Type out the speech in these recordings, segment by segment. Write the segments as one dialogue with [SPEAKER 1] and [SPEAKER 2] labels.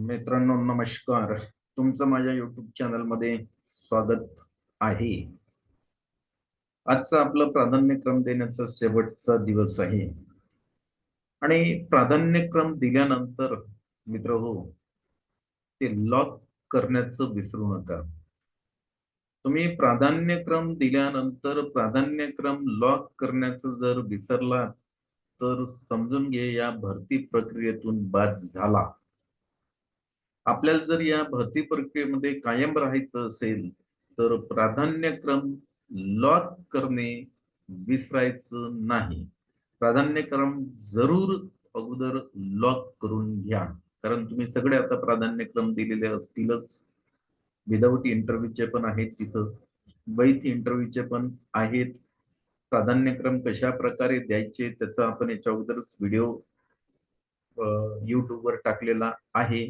[SPEAKER 1] मित्रांनो नमस्कार. तुमचं माझ्या युट्यूब चॅनलमध्ये स्वागत आहे. आजचा आपलं प्राधान्यक्रम देण्याचा शेवटचा दिवस आहे. आणि प्राधान्यक्रम दिल्यानंतर मित्र हो ते लॉक करण्याचं विसरू नका. तुम्ही प्राधान्यक्रम दिल्यानंतर प्राधान्यक्रम लॉक करण्याचं जर विसरला तर समजून घे या भरती प्रक्रियेतून बाद झाला. आपल्याला जर या भरती प्रक्रियेमध्ये कायम राहायचं असेल तर प्राधान्यक्रम लॉक करणे विसरायचं नाही. प्राधान्यक्रम जरूर अगोदर लॉक करून घ्या. कारण तुम्ही सगळे आता प्राधान्यक्रम दिलेले असतीलच. विदाऊट इंटरव्ह्यूचे पण आहेत तिथं. वैध इंटरव्ह्यूचे पण आहेत. प्राधान्यक्रम कशा प्रकारे द्यायचे त्याचा आपण याच्या अगोदरच व्हिडिओ युट्यूबवर टाकलेला आहे.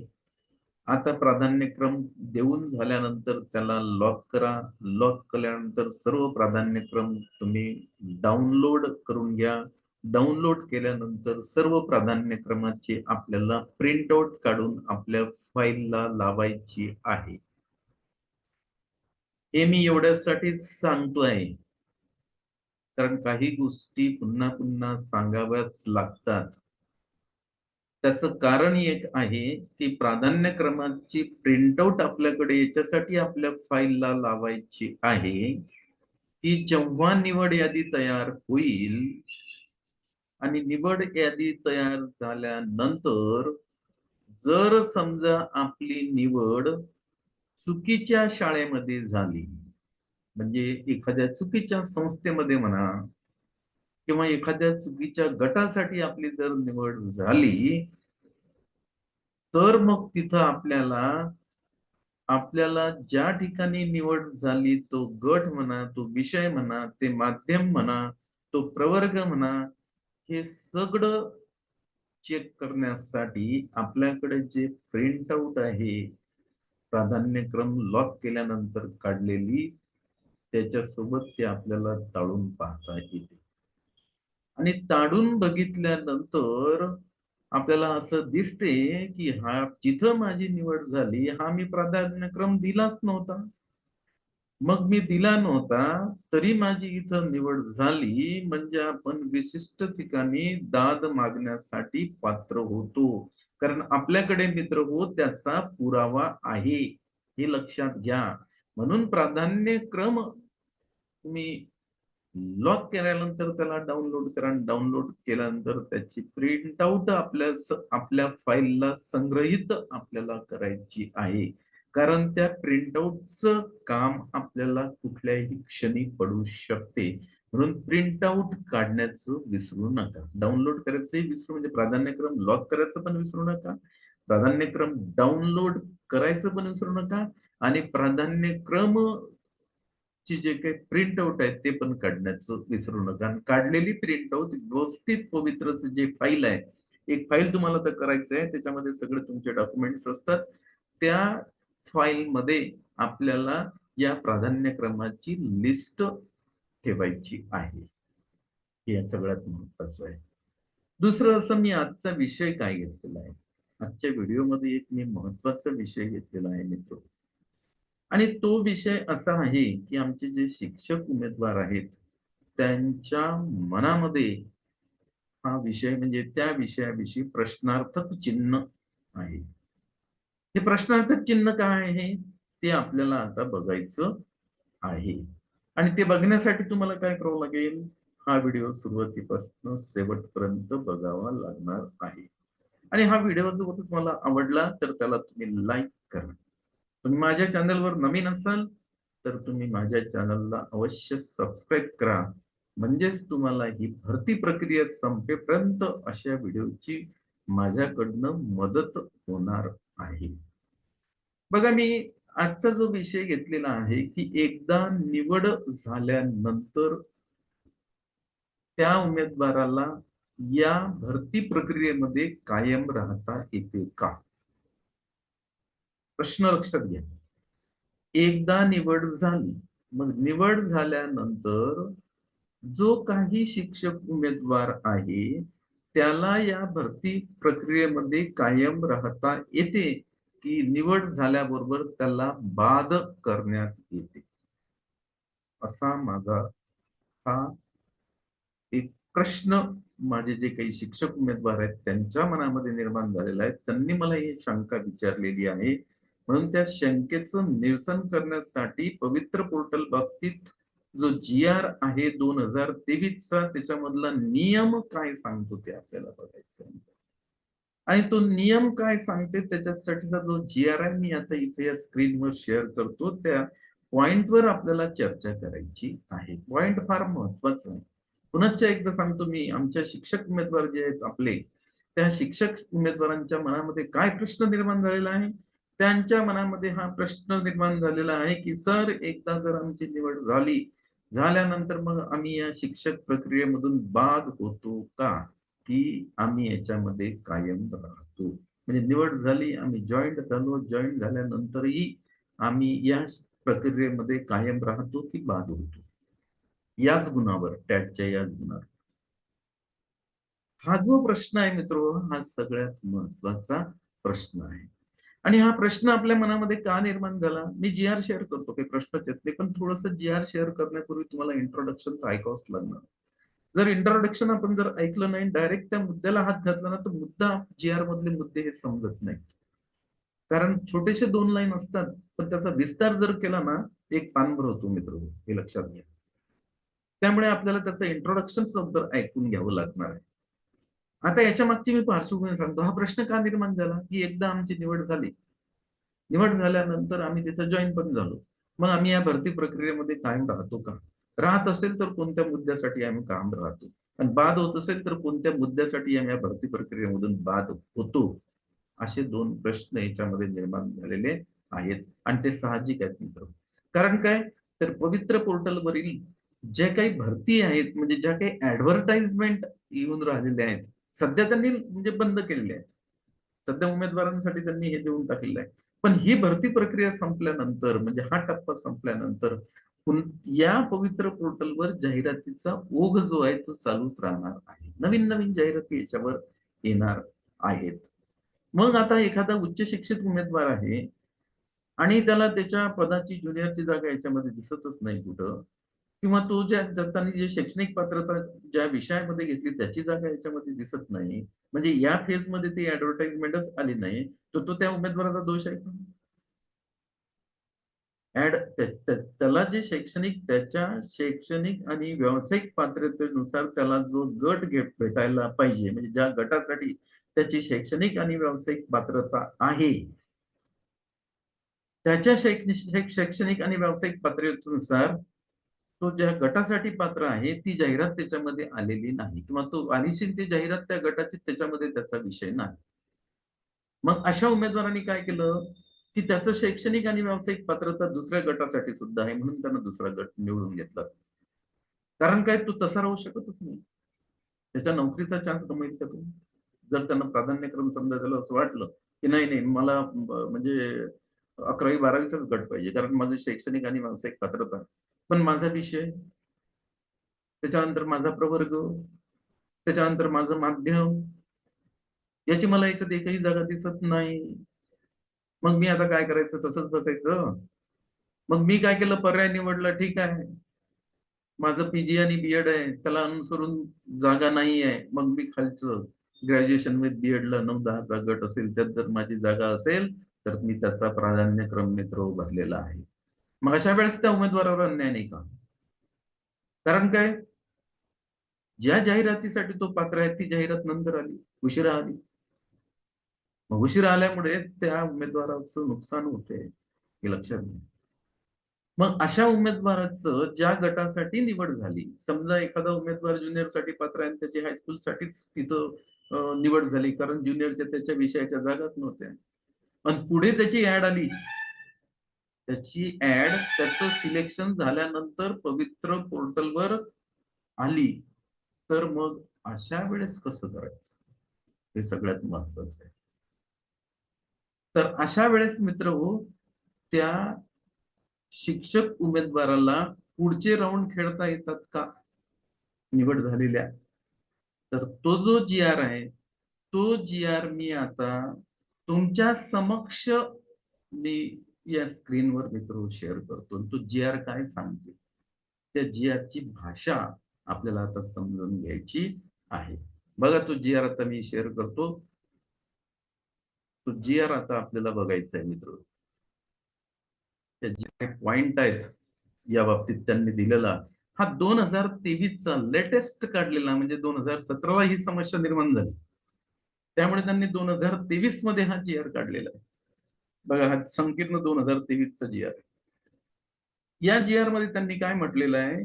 [SPEAKER 1] आता प्राधान्यक्रम देऊन झाल्यानंतर त्याला लॉक करा. लॉक केल्यानंतर सर्व प्राधान्यक्रम तुम्ही डाउनलोड करून घ्या. डाउनलोड केल्यानंतर सर्व प्राधान्यक्रमाची आपल्याला प्रिंट आउट काढून आपल्या फाईलला लावायची आहे. हे मी एवढ्यासाठीच सांगतोय. कारण काही गोष्टी पुन्हा पुन्हा सांगाव्याच लागतात. त्याचं कारण एक आहे की प्राधान्यक्रमाची प्रिंटआउट आपल्याकडे याच्यासाठी आपल्या फाईलला लावायची आहे की जेव्हा निवड यादी तयार होईल आणि निवड यादी तयार झाल्यानंतर जर समजा आपली निवड चुकीच्या शाळेमध्ये झाली म्हणजे एखाद्या चुकीच्या संस्थेमध्ये म्हणा किंवा एखाद्या चुकीच्या गटासाठी आपली जर निवड झाली तर मग तिथं आपल्याला आपल्याला ज्या ठिकाणी निवड झाली तो गट म्हणा तो विषय म्हणा ते माध्यम म्हणा तो प्रवर्ग म्हणा हे सगळं चेक करण्यासाठी आपल्याकडे जे प्रिंट आउट आहे प्राधान्यक्रम लॉक केल्यानंतर काढलेली त्याच्यासोबत ते आपल्याला ताळून पाहता येते. आणि ताडून बघितल्यानंतर आपल्याला असं दिसते की हा जिथं माझी निवड झाली हा मी प्राधान्यक्रम दिलाच नव्हता. मग मी दिला नव्हता तरी माझी इथं निवड झाली म्हणजे आपण विशिष्ट ठिकाणी दाद मागण्यासाठी पात्र होतो. कारण आपल्याकडे मित्र हो त्याचा पुरावा आहे. हे लक्षात घ्या. म्हणून प्राधान्यक्रम तुम्ही लॉक केल्यानंतर त्याला डाउनलोड करा. डाउनलोड केल्यानंतर त्याची प्रिंट आउट आपल्या आपल्या फाईलला संग्रहित आपल्याला करायची आहे. कारण त्या प्रिंटआउटच काम आपल्याला कुठल्याही क्षणी पडू शकते. म्हणून प्रिंट आउट काढण्याचं विसरू नका. डाउनलोड करायचंही विसरू म्हणजे प्राधान्यक्रम लॉक करायचं पण विसरू नका. प्राधान्यक्रम डाउनलोड करायचं पण विसरू नका. आणि प्राधान्यक्रम ची जे काही प्रिंट आउट आहेत ते पण काढण्याचं विसरू नका. आणि काढलेली प्रिंट आउट व्यवस्थित पवित्र जे फाईल आहे एक फाईल तुम्हाला तर करायचं आहे त्याच्यामध्ये सगळे तुमचे डॉक्युमेंट्स असतात. त्या फाईल मध्ये आपल्याला या प्राधान्यक्रमाची लिस्ट ठेवायची आहे. हे सगळ्यात महत्वाचं आहे. दुसरं असं मी आजचा विषय काय घेतलेला आहे? आजच्या व्हिडिओमध्ये एक मी महत्त्वाचा विषय घेतलेला आहे मित्र. आणि तो विषय असा आहे की आमचे जे शिक्षक उमेदवार आहेत त्यांच्या मनामध्ये हा विषय म्हणजे त्या विषयाविषयी प्रश्नार्थक चिन्ह आहे. हे प्रश्नार्थक चिन्ह काय आहे? ते आपल्याला आता बघायचं आहे. आणि ते बघण्यासाठी तुम्हाला काय करावं लागेल? हा व्हिडिओ सुरुवातीपासून शेवटपर्यंत बघावा लागणार आहे. आणि हा व्हिडिओ जर तुम्हाला आवडला तर त्याला तुम्ही लाईक करा. तुम्ही माझ्या चॅनलवर नवीन असाल तर तुम्ही माझ्या चॅनलला अवश्य सबस्क्राईब करा. म्हणजेच तुम्हाला ही भरती प्रक्रिया संपेपर्यंत अशा व्हिडिओची माझ्याकडनं मदत होणार आहे. बघा मी आजचा जो विषय घेतलेला आहे की एकदा निवड झाल्यानंतर त्या उमेदवाराला या भरती प्रक्रियेमध्ये कायम राहता येते का? प्रश्न लक्षात घ्या. एकदा निवड झाली मग निवड झाल्यानंतर जो काही शिक्षक उमेदवार आहे त्याला या भरती प्रक्रियेमध्ये कायम राहता येते की निवड झाल्याबरोबर त्याला बाद करण्यात येते. असा माझा हा एक प्रश्न माझे जे काही शिक्षक उमेदवार आहेत त्यांच्या मनामध्ये निर्माण झालेला आहे. त्यांनी मला ही शंका विचारलेली आहे. म्हणून त्या शंकेचं निरसन करण्यासाठी पवित्र पोर्टल बाबतीत जो जी आर आहे दोन हजार तेवीसचा त्याच्यामधला नियम काय सांगतो ते आपल्याला बघायचं आहे. आणि तो नियम काय सांगते त्याच्यासाठीचा जो जी आर आहे मी आता इथे या स्क्रीनवर शेअर करतो त्या पॉइंटवर आपल्याला चर्चा करायची आहे. पॉइंट फार महत्त्वाचा आहे. पुनश्च एकदा सांगतो मी आमच्या शिक्षक उमेदवार जे आहेत आपले त्या शिक्षक उमेदवारांच्या मनामध्ये काय प्रश्न निर्माण झालेला आहे? त्यांच्या मनामध्ये हा प्रश्न निर्माण झालेला आहे की सर एकदा जर आमची निवड झाली झाल्यानंतर मग आम्ही या शिक्षक प्रक्रियेमधून बाद होतो का? की आम्ही याच्यामध्ये कायम राहतो. म्हणजे निवड झाली आम्ही जॉईंट झालो जॉईंट झाल्यानंतरही आम्ही या प्रक्रियेमध्ये कायम राहतो की बाद होतो. याच गुणावर टॅटच्या याच गुणावर. हा जो प्रश्न आहे मित्र हा सगळ्यात महत्त्वाचा प्रश्न आहे. आणि हा प्रश्न आपल्या मनामध्ये का निर्माण झाला? मी जी आर शेअर करतो काही प्रश्न त्यातले पण थोडस जी आर शेअर करण्यापूर्वी तुम्हाला इंट्रोडक्शन तर ऐकावंच लागणार. जर इंट्रोडक्शन आपण जर ऐकलं नाही डायरेक्ट त्या मुद्द्याला हात घातला ना तर मुद्दा जी आर मधले मुद्दे हे समजत नाही कारण छोटेसे दोन लाईन असतात पण त्याचा विस्तार जर केला ना एक पानभर होतो मित्र हे लक्षात घ्या. त्यामुळे आपल्याला त्याचं इंट्रोडक्शन सुद्धा ऐकून घ्यावं लागणार आहे. आता याच्या मागची मी पार्श्वभूमी सांगतो. हा प्रश्न का निर्माण झाला? की एकदा आमची निवड झाली. निवड झाल्यानंतर आम्ही तिथं जॉईन पण झालो. मग आम्ही या भरती प्रक्रियेमध्ये कायम राहतो का? राहत असेल तर कोणत्या मुद्द्यासाठी आम्ही काम राहतो? आणि बाद होत असेल तर कोणत्या मुद्द्यासाठी आम्ही या भरती प्रक्रियेमधून बाद होतो? असे दोन प्रश्न याच्यामध्ये निर्माण झालेले आहेत. आणि ते साहजिक आहेत मित्र. कारण काय? तर पवित्र पोर्टलवरील ज्या काही भरती आहेत म्हणजे ज्या काही ऍडव्हर्टाइजमेंट येऊन राहिलेल्या आहेत सध्या त्यांनी म्हणजे बंद केलेले आहेत. सध्या उमेदवारांसाठी त्यांनी हे देऊन टाकलेलं आहे. पण ही भरती प्रक्रिया संपल्यानंतर म्हणजे हा टप्पा संपल्यानंतर या पवित्र पोर्टलवर जाहिरातीचा ओघ जो आहे तो चालूच राहणार आहे. नवीन नवीन जाहिराती याच्यावर येणार आहेत. मग आता एखादा उच्च शिक्षित उमेदवार आहे आणि त्याला त्याच्या पदाची ज्युनियरची जागा याच्यामध्ये दिसतच नाही कुठं. किंवा तो ज्या त्यांनी जे शैक्षणिक पात्रता ज्या विषयामध्ये घेतली त्याची जागा याच्यामध्ये दिसत नाही. म्हणजे या फेजमध्ये ती ऍडव्हर्टाइजमेंटच आली नाही. तर तो त्या उमेदवाराचा दोष आहे का? ऍड त्याला जे शैक्षणिक त्याच्या शैक्षणिक आणि व्यावसायिक पात्रतेनुसार त्याला जो गट भेटायला पाहिजे म्हणजे ज्या गटासाठी त्याची शैक्षणिक आणि व्यावसायिक पात्रता आहे. त्याच्या शैक्षणिक शैक्षणिक आणि व्यावसायिक पात्रतेनुसार तो ज्या गटासाठी पात्र आहे ती जाहिरात त्याच्यामध्ये आलेली नाही. किंवा तो अनिश्चित ती जाहिरात त्या गटाची त्याच्यामध्ये त्याचा विषय नाही. मग अशा उमेदवारांनी काय केलं? की त्याचं शैक्षणिक आणि व्यावसायिक पात्रता दुसऱ्या गटासाठी सुद्धा आहे म्हणून त्यांना दुसरा गट निवडून घेतला. कारण काय? तो तसा राहू शकतच नाही. त्याच्या नोकरीचा चान्स कमी का तो? जर त्यांना प्राधान्यक्रम समजा त्याला असं वाटलं की नाही नाही मला म्हणजे अकरावी बारावीचाच गट पाहिजे कारण माझं शैक्षणिक आणि व्यावसायिक पात्रता पण माझा विषय त्याच्यानंतर माझा प्रवर्ग त्याच्यानंतर माझं माध्यम. याची मला याच्यात एकही जागा दिसत नाही. मग मी आता काय करायचं? तसंच बसायचं मग मी काय केलं? पर्याय निवडला ठीक आहे. माझं पीजी आणि बीएड आहे. त्याला अनुसरून जागा नाही आहे. मग मी खालचं ग्रॅज्युएशन विथ बीएडला नऊ दहाचा गट असेल त्यात जर माझी जागा असेल तर मी त्याचा प्राधान्यक्रम मित्र उभारलेला आहे. मग अशा वेळेस त्या उमेदवारावर अन्याय नाही का? कारण काय? ज्या जाहिरातीसाठी तो पात्र आहे ती जाहिरात नंतर आली उशिरा आली. मग उशिरा आल्यामुळे त्या उमेदवाराचं नुकसान होते हे लक्षात घ्या. मग अशा उमेदवाराचं ज्या गटासाठी निवड झाली समजा एखादा उमेदवार ज्युनियरसाठी पात्र आहे त्याची हायस्कूल साठीच तिथं निवड झाली कारण ज्युनियरच्या त्याच्या विषयाच्या जागाच नव्हत्या. आणि पुढे त्याची ऍड आली त्याची ऍड त्याचं सिलेक्शन झाल्यानंतर पवित्र पोर्टलवर आली. तर मग अशा वेळेस कसं करायचं? हे सगळ्यात महत्वाचं आहे. तर अशा वेळेस मित्र हो त्या शिक्षक उमेदवाराला पुढचे राऊंड खेळता येतात का? निवड झालेल्या. तर तो जो जी आर आहे तो जी आर मी आता तुमच्या समक्ष मी या स्क्रीनवर मित्र हो शेअर करतो. तो जी आर काय सांगते? त्या जी ची भाषा आपल्याला आता समजून घ्यायची आहे. बघा तो जी आर आता मी शेअर करतो. तो जी आर आता आपल्याला बघायचा आहे मित्र. त्या जे पॉइंट आहेत. या बाबतीत त्यांनी दिलेला. हा दोन हजार तेवीसचा लेटेस्ट काढलेला. म्हणजे दोन हजार सतराला ही समस्या निर्माण झाली. त्यामुळे त्यांनी दोन हजार तेवीसमध्ये हा जी आर काढलेला आहे. बघा हा संकीर्ण दोन हजार तेवीसचा जी आर या जी आरमध्ये त्यांनी काय म्हटलेलं आहे?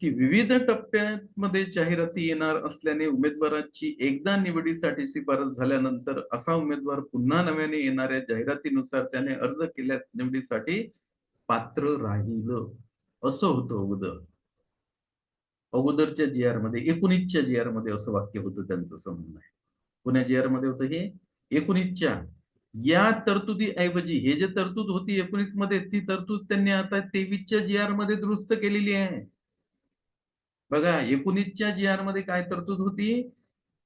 [SPEAKER 1] की विविध टप्प्यामध्ये जाहिराती येणार असल्याने उमेदवाराची एकदा निवडीसाठी शिफारस झाल्यानंतर असा उमेदवार पुन्हा नव्याने येणाऱ्या जाहिरातीनुसार त्याने अर्ज केल्यास निवडीसाठी पात्र राहील. असं होतं अगोदर. अगोदरच्या जी आरमध्ये एकोणीसच्या जी आरमध्ये असं वाक्य होतं त्यांचं समजून आहे. पुण्या जी आरमध्ये होतं हे एकोणीसच्या या तरतुदी ऐवजी हे जे तरतूद होती एकोणीसमध्ये ती तरतूद त्यांनी आता तेवीसच्या जी आरमध्ये दुरुस्त केलेली आहे. बघा एकोणीसच्या जी आरमध्ये काय तरतूद होती?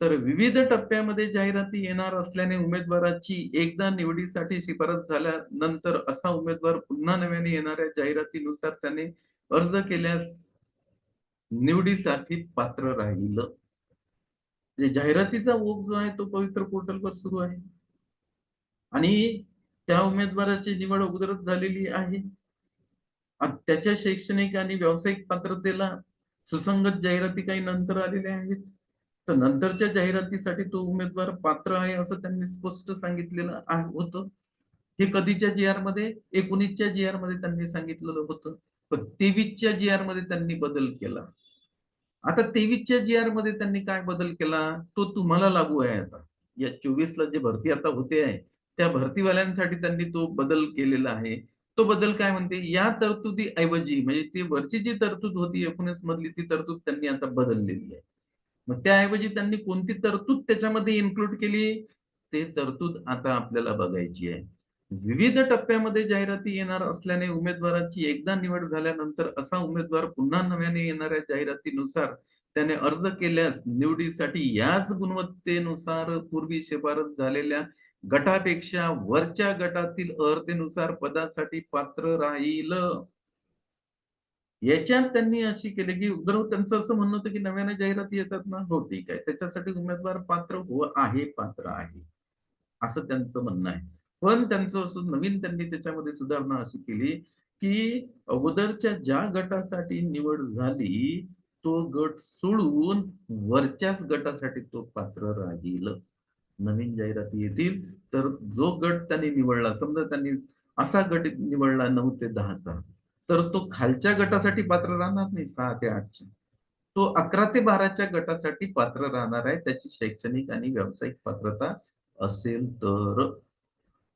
[SPEAKER 1] तर विविध टप्प्यामध्ये जाहिराती येणार असल्याने उमेदवाराची एकदा निवडीसाठी शिफारस झाल्यानंतर असा उमेदवार पुन्हा नव्याने येणाऱ्या जाहिरातीनुसार त्याने अर्ज केल्यास निवडीसाठी पात्र राहील. म्हणजे जाहिरातीचा ओघ जो आहे तो पवित्र पोर्टलवर सुरू आहे. आणि त्या उमेदवाराची निवड अगोदरच झालेली आहे. त्याच्या शैक्षणिक आणि व्यावसायिक पात्रतेला सुसंगत जाहिराती काही नंतर आलेल्या आहेत. तर नंतरच्या जाहिरातीसाठी तो उमेदवार पात्र आहे असं त्यांनी स्पष्ट सांगितलेलं होतं. हे कधीच्या जी आरमध्ये? एकोणीसच्या जी आरमध्ये त्यांनी सांगितलेलं होतं. पण तेवीसच्या जी आरमध्ये त्यांनी बदल केला. आता तेवीसच्या जी आरमध्ये त्यांनी काय बदल केला? तो तुम्हाला लागू आहे आता. या चोवीसला जे भरती आता होते आहे त्या भरतीवाल्यांसाठी त्यांनी तो बदल केलेला आहे. तो बदल काय म्हणते? या तरतुदी ऐवजी म्हणजे ती वरची जी तरतूद होती एकोणीस मधली ती तरतूद त्यांनी आता बदललेली आहे. मग त्याऐवजी त्यांनी कोणती तरतूद त्याच्यामध्ये इन्क्लूड केली? ते तरतूद आता आपल्याला बघायची आहे. विविध टप्प्यामध्ये जाहिराती येणार असल्याने उमेदवाराची एकदा निवड झाल्यानंतर असा उमेदवार पुन्हा नव्याने येणाऱ्या जाहिरातीनुसार त्याने अर्ज केल्यास निवडीसाठी याच गुणवत्तेनुसार पूर्वी शिफारस झालेल्या गटापेक्षा वरच्या गटातील अर्हतेनुसार पदासाठी पात्र राहील. याच्यात त्यांनी अशी केली की उद्धव त्यांचं असं म्हणणं होतं की नव्याने जाहिराती येतात ना? हो ठीक आहे. त्याच्यासाठी उमेदवार पात्र हो आहे पात्र आहे. असं त्यांचं म्हणणं आहे. पण त्यांचं असं नवीन त्यांनी त्याच्यामध्ये सुधारणा अशी केली की अगोदरच्या ज्या गटासाठी निवड झाली तो गट सोडून वरच्याच गटासाठी तो पात्र राहील. नवीन जाहिराती येतील तर जो गट त्यांनी निवडला समजा त्यांनी असा गट निवडला नऊ ते दहाचा तर तो खालच्या गटासाठी पात्र राहणार नाही सहा ते आठच्या. तो अकरा ते बाराच्या गटासाठी पात्र राहणार आहे त्याची शैक्षणिक आणि व्यावसायिक पात्रता असेल तर.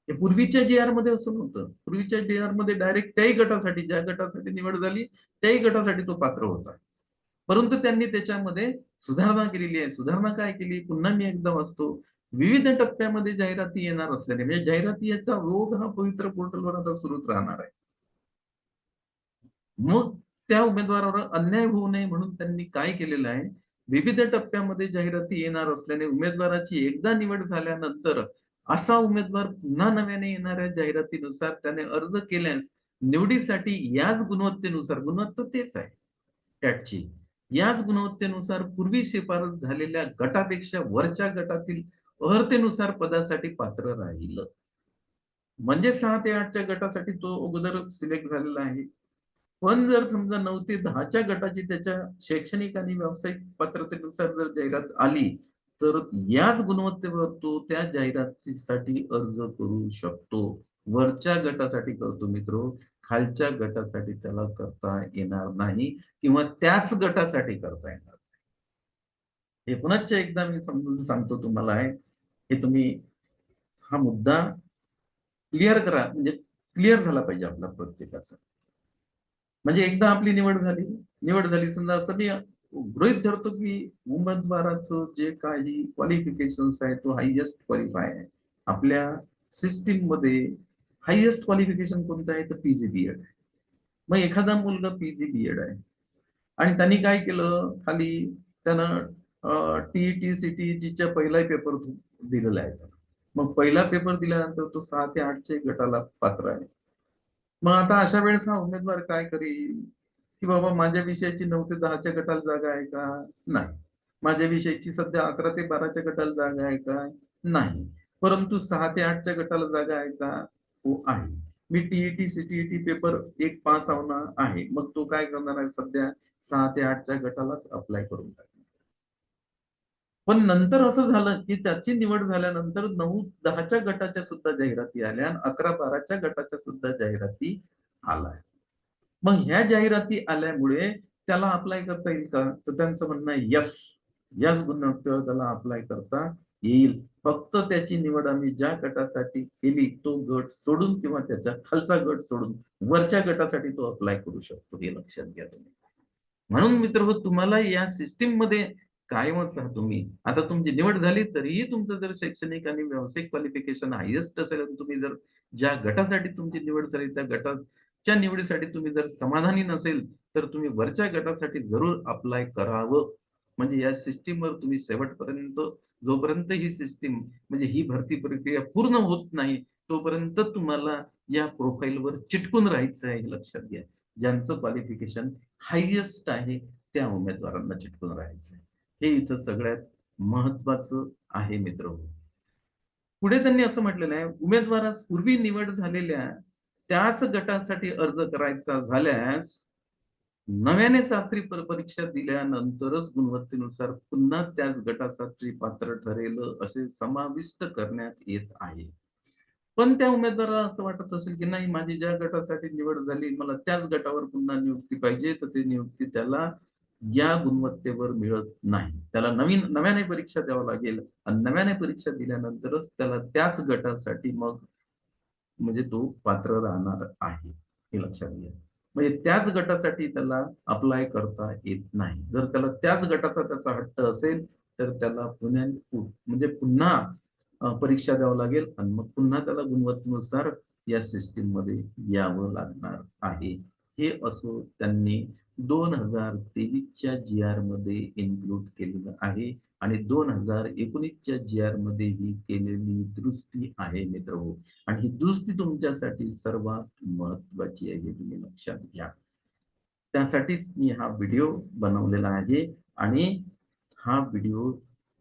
[SPEAKER 1] पूर्वीच्या जी आरमध्ये असं नव्हतं. पूर्वीच्या जी आरमध्ये डायरेक्ट त्याही गटासाठी ज्या गटासाठी निवड झाली त्याही गटासाठी तो पात्र होता. परंतु त्यांनी त्याच्यामध्ये सुधारणा केलेली आहे. सुधारणा काय केली? पुन्हा मी एकदा वाचतो. विविध टप्प्यामध्ये जाहिराती येणार असल्याने म्हणजे जाहिराती याचा रोग हा पवित्र पोर्टलवर आता सुरूच राहणार आहे. मग त्या उमेदवारावर अन्याय होऊ नये म्हणून त्यांनी काय केलेलं आहे? विविध टप्प्यामध्ये जाहिराती येणार असल्याने उमेदवाराची एकदा निवड झाल्यानंतर असा उमेदवार पुन्हा नव्याने येणाऱ्या जाहिरातीनुसार त्याने अर्ज केल्यास निवडीसाठी याच गुणवत्तेनुसार गुणवत्ता तेच आहे. टॅटची. याच गुणवत्तेनुसार पूर्वी शिफारस झालेल्या गटापेक्षा वरच्या गटातील अर्हतेनुसार पदासाठी पात्र राहिलं. म्हणजे सहा ते आठच्या गटासाठी तो अगोदर सिलेक्ट झालेला आहे. पण जर समजा नऊ ते दहाच्या गटाची त्याच्या शैक्षणिक आणि व्यावसायिक पात्रतेनुसार जर जाहिरात आली तर याच गुणवत्तेवर तो त्या जाहिरातीसाठी अर्ज करू शकतो. वरच्या गटासाठी करतो मित्र खालच्या गटासाठी त्याला करता येणार नाही किंवा त्याच गटासाठी करता येणार नाही. हे पुन्हा एकदा मी समजून सांगतो तुम्हाला. आहे हे तुम्ही हा मुद्दा क्लिअर करा. म्हणजे क्लिअर झाला पाहिजे आपला प्रत्येकाचा. म्हणजे एकदा आपली निवड झाली. निवड झाली समजा असं मी गृहित धरतो की उमेदवाराचं जे काही क्वालिफिकेशन आहे तो हायएस्ट क्वालिफाय आहे. आपल्या सिस्टीममध्ये हायएस्ट क्वालिफिकेशन कोणतं आहे? तर पीजी बी एड आहे. मग एखादा मुलगा पीजी बी एड आहे. आणि त्यांनी काय केलं? खाली त्यानं टीईटी सीटीजीच्या पहिलाही पेपर दिलेला आहे. मग पहिला पेपर दिल्यानंतर तो सहा ते आठच्या गटाला पात्र आहे. मग आता अशा वेळेस हा उमेदवार काय करील? की बाबा माझ्या विषयाची नऊ ते दहाच्या गटाला जागा आहे का? नाही. माझ्या विषयाची सध्या अकरा ते बाराच्या गटाला जागा आहे का? नाही. परंतु सहा ते आठच्या गटाला जागा आहे का? हो आहे. मी टीईटी सीटीईटी पेपर एक पास होणार आहे. मग तो काय करणार आहे सध्या? सहा ते आठच्या गटालाच अप्लाय करून टाकणार पण नंतर असं झालं की त्याची निवड झाल्यानंतर नऊ दहाच्या गटाच्या सुद्धा जाहिराती आल्या आणि अकरा बाराच्या गटाच्या सुद्धा जाहिराती आल्या. मग ह्या जाहिराती आल्यामुळे त्याला अप्लाय करता येईल का? तर त्यांचं म्हणणं आहे यस याच गुणवत्तेवर त्याला अप्लाय करता येईल. फक्त त्याची निवड आम्ही ज्या गटासाठी केली तो गट सोडून किंवा त्याच्या खालचा गट सोडून वरच्या गटासाठी तो अप्लाय करू शकतो हे लक्षात घ्या तुम्ही. म्हणून मित्र हो तुम्हाला या सिस्टीममध्ये कायमच राहा तुम्ही. आता तुमची निवड झाली तरीही तुमचं जर शैक्षणिक आणि व्यावसायिक क्वालिफिकेशन हायेस्ट असेल तुम्ही जर ज्या गटासाठी तुमची निवड झाली त्या गटाच्या निवडीसाठी तुम्ही जर समाधानी नसेल तर तुम्ही वरच्या गटासाठी जरूर अप्लाय करावं. म्हणजे या सिस्टीमवर तुम्ही शेवटपर्यंत जोपर्यंत ही सिस्टीम म्हणजे ही भरती प्रक्रिया पूर्ण होत नाही तोपर्यंत तुम्हाला या प्रोफाईलवर चिटकून राहायचं आहे लक्षात घ्या. ज्यांचं क्वालिफिकेशन हायेस्ट आहे त्या उमेदवारांना चिटकून राहायचं आहे. हे इथं सगळ्यात महत्वाचं आहे मित्र. पुढे त्यांनी असं म्हटलेलं आहे उमेदवारास पूर्वी निवड झालेल्या त्याच गटासाठी अर्ज करायचा झाल्यास नव्याने चाचणी परीक्षा दिल्यानंतरच गुणवत्तेनुसार पुन्हा त्याच गटासाठी पात्र ठरेल असे समाविष्ट करण्यात येत आहे. पण त्या उमेदवाराला असं वाटत असेल की नाही माझी ज्या गटासाठी निवड झाली मला त्याच गटावर पुन्हा नियुक्ती पाहिजे तर ते नियुक्ती त्याला या गुणवत्तेवर मिळत नाही. त्याला नवीन नव्याने परीक्षा द्यावं लागेल आणि नव्याने परीक्षा दिल्यानंतरच त्याला त्याच गटासाठी मग म्हणजे तो पात्र राहणार आहे हे लक्षात घ्या. म्हणजे त्याच गटासाठी त्याला अप्लाय करता येत नाही. जर त्याला त्याच गटाचा त्याचा हट्ट असेल तर त्याला पुण्या म्हणजे पुन्हा परीक्षा द्यावं लागेल आणि मग पुन्हा त्याला गुणवत्तेनुसार या सिस्टीममध्ये यावं लागणार आहे. हे असं त्यांनी दोन हजार तेवीसच्या जी आरमध्ये इन्क्लूड केलेलं आहे आणि दोन हजार एकोणीसच्या जी आरमध्ये ही केलेली दुरुस्ती आहे मित्र आणि ही दुरुस्ती तुमच्यासाठी सर्वात महत्वाची आहे तुम्ही लक्षात घ्या. त्यासाठीच मी हा व्हिडिओ बनवलेला आहे आणि हा व्हिडिओ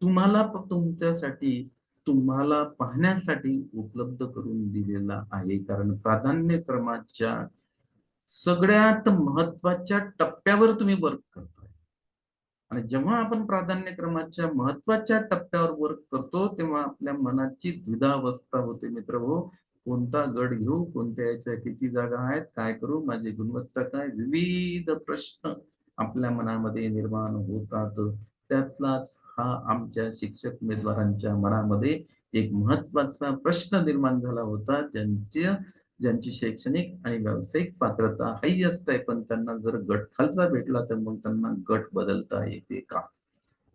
[SPEAKER 1] तुम्हाला तुमच्यासाठी तुम्हाला पाहण्यासाठी उपलब्ध करून दिलेला आहे. कारण प्राधान्यक्रमाच्या सगळ्यात महत्त्वाच्या टप्प्यावर तुम्ही वर्क करताय. आणि जेव्हा आपण प्राधान्यक्रमाच्या महत्त्वाच्या टप्प्यावर वर्क करतो तेव्हा आपल्या मनाची द्विधावस्था होते. मित्र हो कोणता गड घेऊ कोणत्या याच्या किती जागा आहेत काय करू माझी गुणवत्ता काय? विविध प्रश्न आपल्या मनामध्ये निर्माण होतात. त्यातलाच हा आमच्या शिक्षक उमेदवारांच्या मनामध्ये एक महत्त्वाचा प्रश्न निर्माण झाला होता ज्यांच्या ज्यांची शैक्षणिक आणि व्यावसायिक पात्रता हायस्ट आहे पण त्यांना जर गट खालचा भेटला तर मग त्यांना गट बदलता येते का?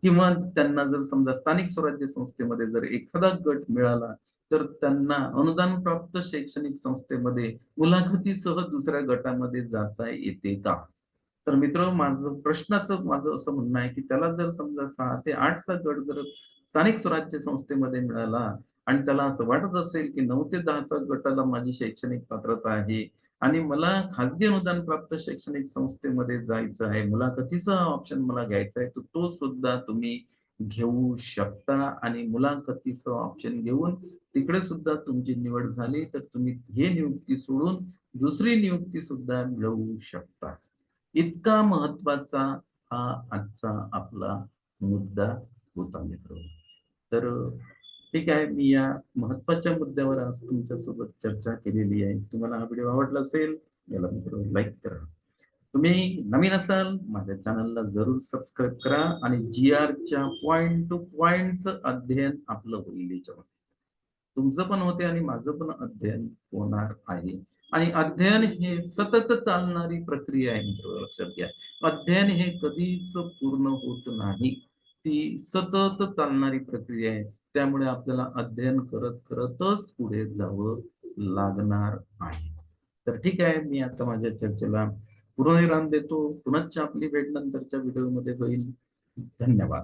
[SPEAKER 1] किंवा त्यांना जर समजा स्थानिक स्वराज्य संस्थेमध्ये जर एखादा गट मिळाला तर त्यांना अनुदान प्राप्त शैक्षणिक संस्थेमध्ये मुलाखतीसह दुसऱ्या गटामध्ये जाता येते का? तर मित्र माझं प्रश्नाचं माझं असं म्हणणं आहे की त्याला जर समजा सहा ते आठचा गट जर स्थानिक स्वराज्य संस्थेमध्ये मिळाला आणि त्याला असं वाटत असेल की नऊ ते दहाचा गटाला माझी शैक्षणिक पात्रता आहे आणि मला खाजगी अनुदान प्राप्त शैक्षणिक संस्थेमध्ये जायचं आहे मुलाखतीचा ऑप्शन मला घ्यायचा आहे तर तो सुद्धा तुम्ही घेऊ शकता आणि मुलाखतीचं ऑप्शन घेऊन तिकडे सुद्धा तुमची निवड झाली तर तुम्ही हे नियुक्ती सोडून दुसरी नियुक्ती सुद्धा मिळवू शकता. इतका महत्त्वाचा हा आजचा आपला मुद्दा होता मित्र तर ठीक आहे मी या महत्त्वाच्या मुद्द्यावर आज तुमच्यासोबत चर्चा केलेली आहे. तुम्हाला हा व्हिडिओ आवडला असेल याला मित्र लाईक करा. तुम्ही नवीन असाल माझ्या चॅनलला जरूर सबस्क्राईब करा आणि जी आरच्या पॉइंट टू पॉइंटचं अध्ययन आपलं होईल याच्यामध्ये. तुमचं पण होते आणि माझं पण अध्ययन होणार आहे. आणि अध्ययन हे सतत चालणारी प्रक्रिया आहे मित्र लक्षात घ्या. अध्ययन हे कधीच पूर्ण होत नाही. ती सतत चालणारी प्रक्रिया आहे. त्यामुळे आपल्याला अध्ययन करत करतच पुढे जावं लागणार आहे तर ठीक आहे मी आता माझ्या चर्चेला पूर्णविराम देतो. पुनश्च आपली भेट नंतरच्या व्हिडिओमध्ये होईल. धन्यवाद.